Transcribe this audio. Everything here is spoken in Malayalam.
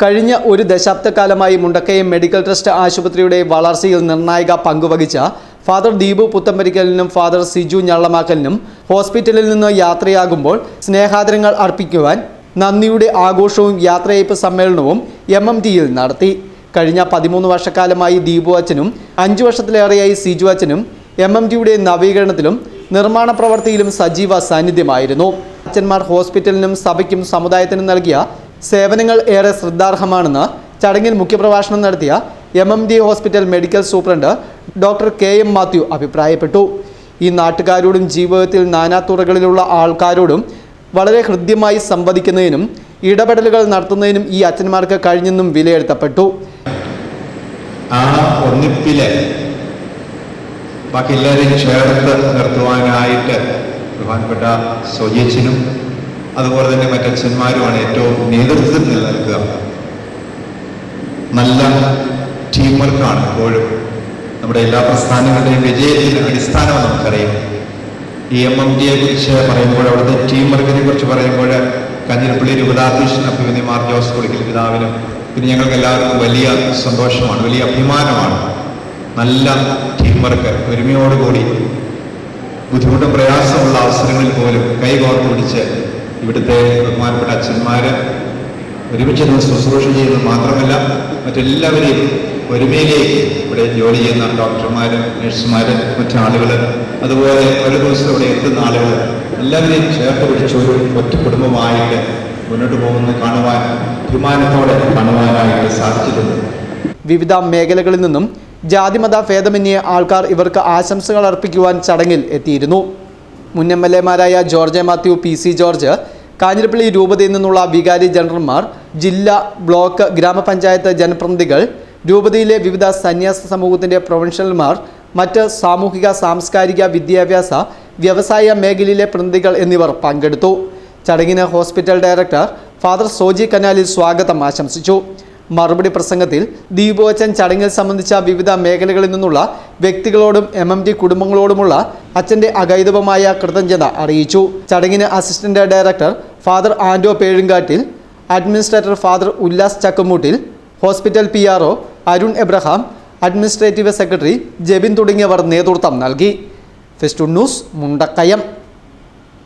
കഴിഞ്ഞ ഒരു ദശാബ്ദക്കാലമായി മുണ്ടക്കയം മെഡിക്കൽ ട്രസ്റ്റ് ആശുപത്രിയുടെ വളർച്ചയിൽ നിർണായക പങ്കുവഹിച്ച ഫാദർ ദീപു പുത്തമ്പരിക്കലിനും ഫാദർ സിജു ഞള്ളമാക്കലിനും ഹോസ്പിറ്റലിൽ നിന്ന് യാത്രയാകുമ്പോൾ സ്നേഹാദരങ്ങൾ അർപ്പിക്കുവാൻ നന്ദിയുടെ ആഘോഷവും യാത്രയയപ്പ് സമ്മേളനവും എം എം ടിയിൽ നടത്തി. കഴിഞ്ഞ പതിമൂന്ന് വർഷക്കാലമായി ദീപു അച്ഛനും അഞ്ചു വർഷത്തിലേറെയായി സിജു അച്ഛനും എം എം ടിയുടെ നവീകരണത്തിലും നിർമ്മാണ പ്രവൃത്തിയിലും സജീവ സാന്നിധ്യമായിരുന്നു. അച്ഛന്മാർ ഹോസ്പിറ്റലിനും സഭയ്ക്കും സമുദായത്തിനും നൽകിയ സേവനങ്ങൾ ഏറെ ശ്രദ്ധാർഹമാണെന്ന് ചടങ്ങിൽ മുഖ്യപ്രഭാഷണം നടത്തിയ M M D hospital medical superintendent doctor K M Mathew അഭിപ്രായപ്പെട്ടു. ഈ നാട്ടുകാരോടും ജീവിതത്തിൽ നാനാത്തുറകളിലുള്ള ആൾക്കാരോടും വളരെ ഹൃദ്യമായി സംവദിക്കുന്നതിനും ഇടപെടലുകൾ നടത്തുന്നതിനും ഈ അച്ഛന്മാർക്ക് കഴിഞ്ഞെന്നും വിലയിരുത്തപ്പെട്ടു. ആ ഒന്നിപ്പിലെ. ബാക്കി എല്ലാവരെയും ചേർത്ത് നിർത്തുവാനായിട്ട് ബഹുമാനപ്പെട്ട സോജിയച്ചനും അതുപോലെ തന്നെ മറ്റച്ഛന്മാരുമാണ് ഏറ്റവും നേതൃത്വത്തിൽ നിലനിൽക്കുക. നല്ല ടീം വർക്കാണ് എപ്പോഴും. നമ്മുടെ എല്ലാ പ്രസ്ഥാനങ്ങളുടെയും വിജയത്തിന് അടിസ്ഥാനം നമുക്കറിയാം. ഈ എം എം ഡിയെ കുറിച്ച് പറയുമ്പോൾ അവിടുത്തെ ടീം വർക്കിനെ കുറിച്ച് പറയുമ്പോൾ കഞ്ഞിരപ്പള്ളി രൂപതാധ്യക്ഷൻ അഭിമന്യ മാർ ജോസ് കൊടുക്കൽ പിതാവിനും പിന്നെ ഞങ്ങൾക്ക് എല്ലാവർക്കും വലിയ സന്തോഷമാണ് വലിയ അഭിമാനമാണ്. നല്ല ടീം വർക്ക് ഒരുമയോടുകൂടി ബുദ്ധിമുട്ടും പ്രയാസമുള്ള അവസരങ്ങളിൽ പോലും കൈകോർത്ത് പിടിച്ച് ഇവിടുത്തെ ബഹുമാനപ്പെട്ട അച്ഛന്മാർ ഒരുമിച്ച് നിന്ന് ശുശ്രൂഷ ചെയ്യുന്നത് മാത്രമല്ല മറ്റെല്ലാവരെയും ഒരുമയിലേക്ക് ഇവിടെ ജോലി ചെയ്യുന്ന ഡോക്ടർമാർ നഴ്സുമാർ മറ്റാളുകൾ അതുപോലെ ഒരു ദിവസം ഇവിടെ എത്തുന്ന ആളുകൾ എല്ലാവരെയും ചേർത്ത് പിടിച്ചു ഒറ്റ കുടുംബമായിട്ട് മുന്നോട്ട് പോകുന്നത് കാണുവാൻ അഭിമാനത്തോടെ കാണുവാനായിട്ട് സാധിച്ചിട്ടുണ്ട്. വിവിധ മേഖലകളിൽ നിന്നും ജാതിമത ഭേദമന്യേ ആൾക്കാർ ഇവർക്ക് ആശംസകൾ അർപ്പിക്കുവാൻ ചടങ്ങിൽ എത്തിയിരുന്നു. മുൻ M L എമാരായ George Mathew P C George Kanjirappally രൂപതയിൽ നിന്നുള്ള വികാരി ജനറൽമാർ ജില്ലാ ബ്ലോക്ക് ഗ്രാമപഞ്ചായത്ത് ജനപ്രതിനിധികൾ രൂപതയിലെ വിവിധ സന്യാസ സമൂഹത്തിന്റെ പ്രൊഫഷണൽമാർ മറ്റ് സാമൂഹിക സാംസ്കാരിക വിദ്യാഭ്യാസ വ്യവസായ മേഖലയിലെ പ്രതിനിധികൾ എന്നിവർ പങ്കെടുത്തു. ചടങ്ങിന് ഹോസ്പിറ്റൽ ഡയറക്ടർ ഫാദർ സോജി കനാലിൽ സ്വാഗതം ആശംസിച്ചു. മറുപടി പ്രസംഗത്തിൽ ദീപോച്ചൻ ചടങ്ങിൽ സംബന്ധിച്ച വിവിധ മേഖലകളിൽ നിന്നുള്ള വ്യക്തികളോടും എം എം ടി കുടുംബങ്ങളോടുമുള്ള അച്ഛന്റെ അഗൈതവമായ കൃതജ്ഞത അറിയിച്ചു. ചടങ്ങിന് assistant director father Ando Pezhunkattil administrator father Ullas Chakkamoottil hospital P R Arun Abraham administrative secretary Jebin തുടങ്ങിയവർ നേതൃത്വം നൽകി. Fest news Mundakayam.